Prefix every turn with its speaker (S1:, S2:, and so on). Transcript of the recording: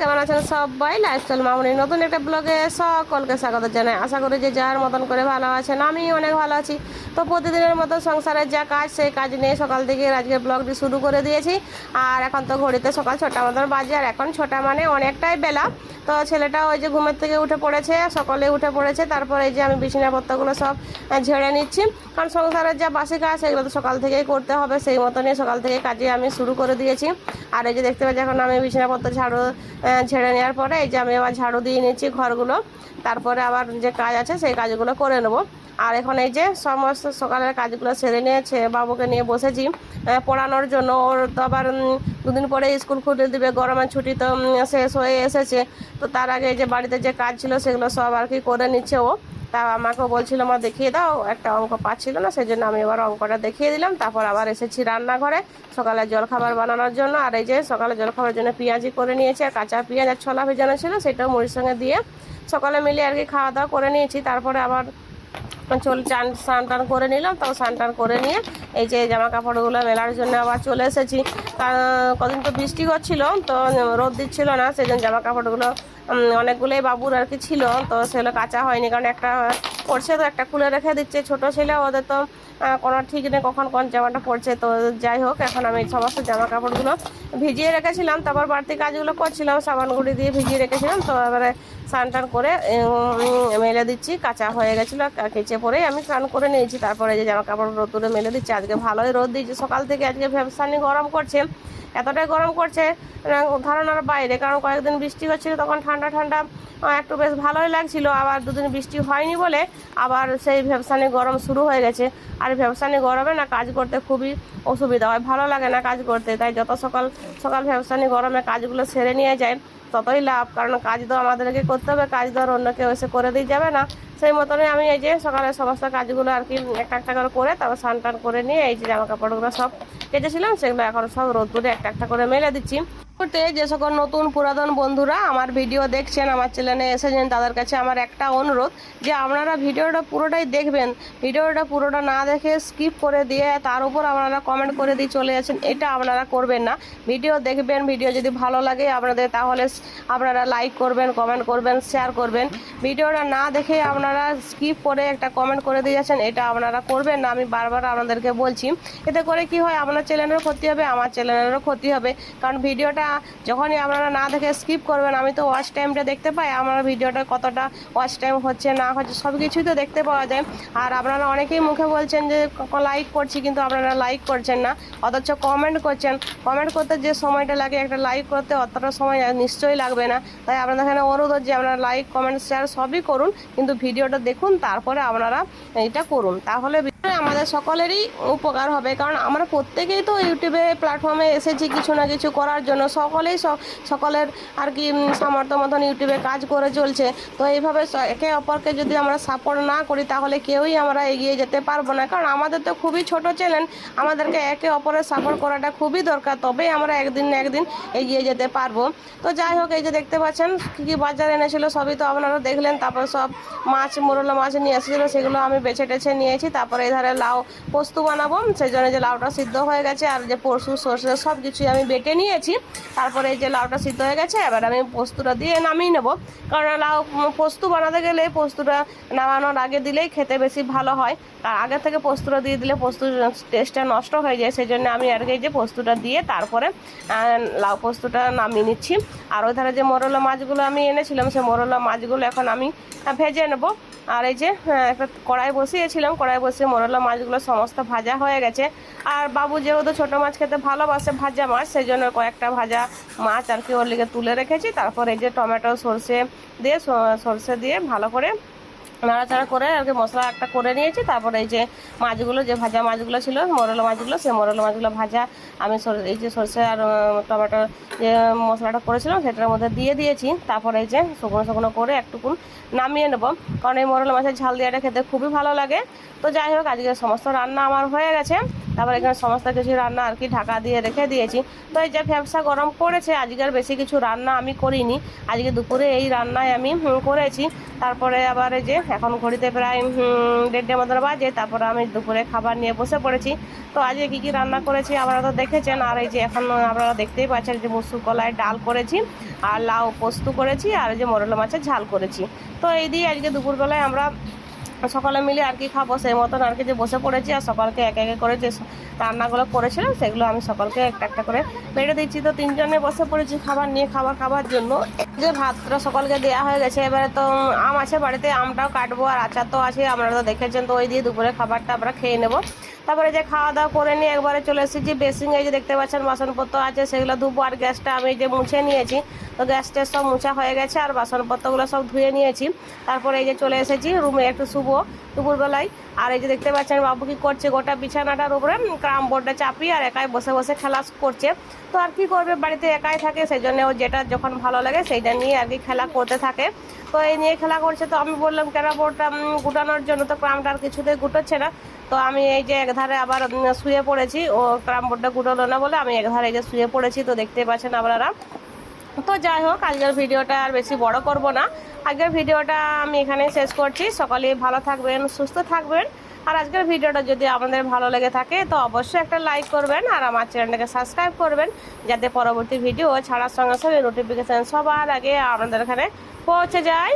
S1: কেমন আছেন সবাই? লাইফস্টাইল মামুনি, নতুন একটা ব্লগে সকলকে স্বাগত জানাই। আশা করি যে যার মতন করে ভালো আছেন আমি অনেক ভালো আছি। তো প্রতিদিনের মতো সংসারের যা কাজ, সেই কাজ নিয়ে সকাল থেকে আজকে ব্লগটি শুরু করে দিয়েছি। আর এখন তো ঘড়িতে সকাল ছটা মতন বাজে, আর এখন ছটা মানে অনেকটাই বেলা। তো ছেলেটা ওই যে ঘুমের থেকে উঠে পড়েছে, সকালে উঠে পড়েছে, তারপরে এই যে আমি বিছানাপত্রগুলো সব ঝেড়ে নিচ্ছি। কারণ সংসারের যা বাসি কাজ, সেগুলো তো সকাল থেকেই করতে হবে, সেই মতনই সকাল থেকে কাজে আমি শুরু করে দিয়েছি। আর এই যে দেখতে পাচ্ছি, এখন আমি বিছানাপত্র ঝাড়ু ঝেড়ে নেওয়ার পরে এই যে আমি আবার ঝাড়ু দিয়ে নিয়েছি ঘরগুলো। তারপরে আবার যে কাজ আছে সেই কাজগুলো করে নেব। আর এখন এই যে সমস্ত সকালের কাজগুলো সেরে নিয়েছে, বাবুকে নিয়ে বসেছি পড়ানোর জন্য। ওর তো আবার দুদিন পরে স্কুল খুলে দিবে, গরমের ছুটি তো শেষ হয়ে এসেছে। তো তার আগে যে বাড়িতে যে কাজ ছিল সেগুলো সব আর কি করে নিচ্ছে ও। তা আমাকে বলছিল, মা, দেখিয়ে দাও, একটা অঙ্ক পাচ্ছিল না সেই জন্য আমি এবার অঙ্কটা দেখিয়ে দিলাম। তারপর আবার এসেছি রান্নাঘরে সকালে জলখাবার বানানোর জন্য। আর এই যে সকালে জলখাবারের জন্য পেঁয়াজি করে নিয়েছি, আর কাঁচা পেঁয়াজ আর ছোলা ভেজানো ছিল, সেটাও মুড়ির সঙ্গে দিয়ে সকালে মিলে আর কি খাওয়া দাওয়া করে নিয়েছি। তারপরে আবার চল চান, স্নান টান করে নিলাম, তাও স্নান টান করে নিয়ে এই যে জামা কাপড়গুলো মেলার জন্য আবার চলে এসেছি। কদিন তো বৃষ্টি হচ্ছিল, তো রোদ দিচ্ছিল না সেই জন্য জামা কাপড়গুলো অনেকগুলোই বাবুর আর কি ছিল, তো সেগুলো কাঁচা হয়নি, কারণ একটা পড়ছে তো, একটা খুলে রেখে দিচ্ছে ছোট ছেলে, ওদের তো কোনো ঠিক নেই কখন কোন জামাটা পড়ছে, তো যাই হোক, এখন আমি সমস্ত জামা কাপড়গুলো ভিজিয়ে রেখেছিলাম, তারপর বাড়তি কাজগুলো করছিলাম, সাবান গুঁড়ি দিয়ে ভিজিয়ে রেখেছিলাম, তো এবারে স্নান টান করে মেলে দিচ্ছি, কাঁচা হয়ে গেছিল কেচে পরেই আমি স্নান করে নিয়েছি। তারপরে যে জামা কাপড় রোদ্দুরে মেলে দিচ্ছি, আজকে ভালোই রোদ দিয়েছে। সকাল থেকে আজকে ভ্যাবসানি গরম করছে, এতটাই গরম করছে ধারণার বাইরে, কারণ কয়েকদিন বৃষ্টি হচ্ছিল, তখন ঠান্ডা ঠান্ডা একটু বেশ ভালোই লাগছিল, আবার দুদিন বৃষ্টি হয়নি বলে আবার সেই ভ্যাবসানি গরম শুরু হয়ে গেছে। আর ভ্যাবসানি গরমে না কাজ করতে খুবই অসুবিধা হয়, ভালো লাগে না কাজ করতে, তাই যত সকাল সকাল ভ্যাবসানি গরমে কাজগুলো সেরে নিয়ে যায় ততই লাভ, কারণ কাজ তো আমাদেরকে করতে হবে, কাজ তো আর অন্য কেউ এসে করে দিয়ে যাবে না। সেই মতনই আমি এই যে সকালে সমস্ত কাজগুলো আর কি একটা একটা করে করে তারপর স্নান টান করে নিয়ে এই যে জামা কাপড়গুলো সব কেটেছিলাম সেগুলো এখন সব রোদ করে একটা একটা করে মেলে দিচ্ছি। মুহূর্তে যে সকল নতুন পুরাতন বন্ধুরা আমার ভিডিও দেখছেন, আমার চ্যানেলে এসেছেন, তাদের কাছে আমার একটা অনুরোধ যে আপনারা ভিডিওটা পুরোটাই দেখবেন। ভিডিওটা পুরোটা না দেখে স্কিপ করে দিয়ে তার উপর আপনারা কমেন্ট করে দিয়ে চলে যাচ্ছেন, এটা আপনারা করবেন না। ভিডিও দেখবেন, ভিডিও যদি ভালো লাগে আপনাদের, তাহলে আপনারা লাইক করবেন কমেন্ট করবেন শেয়ার করবেন। ভিডিওটা না দেখে আপনারা স্কিপ করে একটা কমেন্ট করে দিয়ে যাচ্ছেন, এটা আপনারা করবেন না। আমি বারবার আপনাদেরকে বলছি, এতে করে কি হয়, আপনার চ্যানেলেরও ক্ষতি হবে, আমার চ্যানেলেরও ক্ষতি হবে। কারণ ভিডিওটা যখনই আপনারা না দেখে স্কিপ করবেন, আমি তো ওয়াচ টাইমটা দেখতে পাই, আমার ভিডিওটা কতটা ওয়াচ টাইম হচ্ছে, না হচ্ছে সব কিছুই তো দেখতে পাওয়া যায়। আর আপনারা অনেকেই মুখে বলছেন যে লাইক করছি, কিন্তু আপনারা লাইক করছেন না, অথচ কমেন্ট করছেন। কমেন্ট করতে যে সময়টা লাগে, একটা লাইক করতে অতটা সময় নিশ্চয়ই লাগবে না। তাই আপনাদের এখানে অনুরোধ যে, আপনারা লাইক কমেন্ট শেয়ার সবই করুন, কিন্তু ভিডিওটা দেখুন, তারপরে আপনারা এটা করুন। তাহলে আমাদের সকলেরই উপকার হবে। কারণ আমরা প্রত্যেকেই তো ইউটিউবে প্ল্যাটফর্মে এসেছি কিছু না কিছু করার জন্য। সকলেই সকলের আর কি সামর্থ্য মতন ইউটিউবে কাজ করে চলছে। তো এইভাবে একে অপরকে যদি আমরা সাপোর্ট না করি, তাহলে কেউই আমরা এগিয়ে যেতে পারব না। কারণ আমাদের তো খুবই ছোট চ্যানেল আমাদেরকে একে অপরের সাপোর্ট করাটা খুবই দরকার। তবেই আমরা একদিন না একদিন এগিয়ে যেতে পারব। তো যাই হোক, এই যে দেখতে পাচ্ছেন, কী কী বাজার এনেছিল সবই তো আপনারা দেখলেন। তারপর সব মাছ মোরলা মাছ নিয়ে এসেছিল, সেগুলো আমি বেছে টেছে নিয়েছি। তারপরে এধারে লাউ, পোস্ত বানাবো। সেই জন্য যে লাউটা সিদ্ধ হয়ে গেছে আর যে পরশু সর্ষে, সব কিছুই আমি বেটে নিয়েছি। তারপরে এই যে লাউটা সিদ্ধ হয়ে গেছে, এবার আমি পোস্তটা দিয়ে নামিয়ে নেব। কারণ লাউ, পোস্ত বানাতে গেলে পোস্তটা নামানোর আগে দিলেই খেতে বেশি ভালো হয়। আর আগে থেকে পোস্তটা দিয়ে দিলে পোস্ত টেস্টটা নষ্ট হয়ে যায়। সেই জন্য আমি আর কি যে পোস্তটা দিয়ে তারপরে লাউ পোস্তটা নামিয়ে নিচ্ছি। আর ওই ধারে যে মরলা মাছগুলো আমি এনেছিলাম, সেই মরলা মাছগুলো এখন আমি ভেজে নেব। আর এই যে একটা কড়াই বসিয়েছিলাম, কড়াই বসিয়ে মরলা মাছগুলো সমস্ত ভাজা হয়ে গেছে। আর বাবু যেহেতু ছোটো মাছ খেতে ভালোবাসে ভাজা মাছ, সেই জন্য কয়েকটা ভাজা মাছ আর কি ওর লিগে তুলে রেখেছি। তারপর এই যে টমেটো সর্ষে দিয়ে সর্ষে দিয়ে ভালো করে নাড়াচাড়া করে আর কি মশলা একটা করে নিয়েছি। তারপরে এই যে মাছগুলো, যে ভাজা মাছগুলো ছিল, মরলা মাছগুলো, সেই মরলা মাছগুলো ভাজা আমি এই যে সর্ষে আর টমেটো যে মশলাটা করেছিলাম, সেটার মধ্যে দিয়ে দিয়েছি। তারপরে এই যে শুকনো শুকনো করে একটুকুন নামিয়ে নেব। কারণ এই মরলা মাছের ঝাল দেওয়াটা খেতে খুবই ভালো লাগে। তো যাই হোক, আজকে সমস্ত রান্না আমার হয়ে গেছে। তারপর এখানে সমস্ত কিছু রান্না আর কি ঢাকা দিয়ে রেখে দিয়েছি। তো এই যে ব্যবসা গরম পড়েছে আজকের বেশি কিছু রান্না আমি করিনি। আজকে দুপুরে এই রান্নায় আমি করেছি। তারপরে আবার এই যে এখন ঘড়িতে প্রায় দেড়টা মতন বাজে, তারপরে আমি দুপুরে খাবার নিয়ে বসে পড়েছি। তো আজকে কী কী রান্না করেছি আপনারা তো দেখেছেন, আর এই যে এখন আপনারা দেখতেই পাচ্ছেন যে মুসুর কলায় ডাল করেছি, আর লাউ পোস্ত করেছি, আর এই যে মোরলা মাছের ঝাল করেছি। তো এই দিয়ে আজকে দুপুরবেলায় আমরা সকালে মিলে আর কি খাব, সেই মতন আর কি যে বসে পড়েছি আর সকালকে এক এক করে যে রান্নাগুলো করেছিলাম, সেগুলো আমি সকালকে একটা একটা করে বেড়ে দিচ্ছি। তো তিনজনে বসে পড়েছি খাবার নিয়ে, খাবার খাবার জন্য। যে ভাতটা সকালকে দেওয়া হয়ে গেছে, এবারে তো আম আছে বাড়িতে, আমটাও কাটবো আর আচার তো আছে আপনারা তো দেখেছেন তো, ওই দিয়ে দুপুরে খাবারটা আমরা খেয়ে নেব। তারপরে যে খাওয়া দাওয়া করে নিয়ে একবারে চলে এসেছি বেসিং এই যে দেখতে পাচ্ছেন, বাসনপত্র আছে, সেগুলো ধুবো আর গ্যাসটা আমি যে মুছে নিয়েছি তো গ্যাসটা সব মোছা হয়ে গেছে আর বাসনপত্রগুলো সব ধুয়ে নিয়েছি। তারপরে এই যে চলে এসেছি রুমে একটু শুবো, দুপুরবেলায়। আর এই যে দেখতে পাচ্ছেন বাবু কি করছে, গোটা বিছানাটার উপরে ক্রাম বোর্ডটা চাপিয়ে আর একাই বসে বসে খেলা করছে। তো আর কি করবে, বাড়িতে একাই থাকে সেই জন্য ও যেটা যখন ভালো লাগে সেইটা নিয়ে আর কি খেলা করতে থাকে। তো এই নিয়ে খেলা করছে, তো আমি বললাম ক্যারাম বোর্ডটা গুটানোর জন্য তো ক্রামটা আর কিছুতেই গুটোচ্ছে না? তো আমি এই যে একধারে আবার শুয়ে পড়েছি, ও ক্রাম বোর্ডটা গুটালো না বলে আমি একধারে এই যে শুয়ে পড়েছি, তো দেখতেই পাচ্ছেন আপনারা। তো যাই হোক, আজকের ভিডিওটা আর বেশি বড় করব না। আজকের ভিডিওটা আমি এখানে শেষ করছি। সকালে ভালো থাকবেন, সুস্থ থাকবেন। আর আজকের ভিডিওটা যদি আপনাদের ভালো লেগে থাকে, তো অবশ্যই একটা লাইক করবেন আর আমার চ্যানেলটাকে সাবস্ক্রাইব করবেন, যাতে পরবর্তী ভিডিও ছাড়ার সঙ্গে সঙ্গে নোটিফিকেশান সবার আগে আপনাদের এখানে পৌঁছে যায়।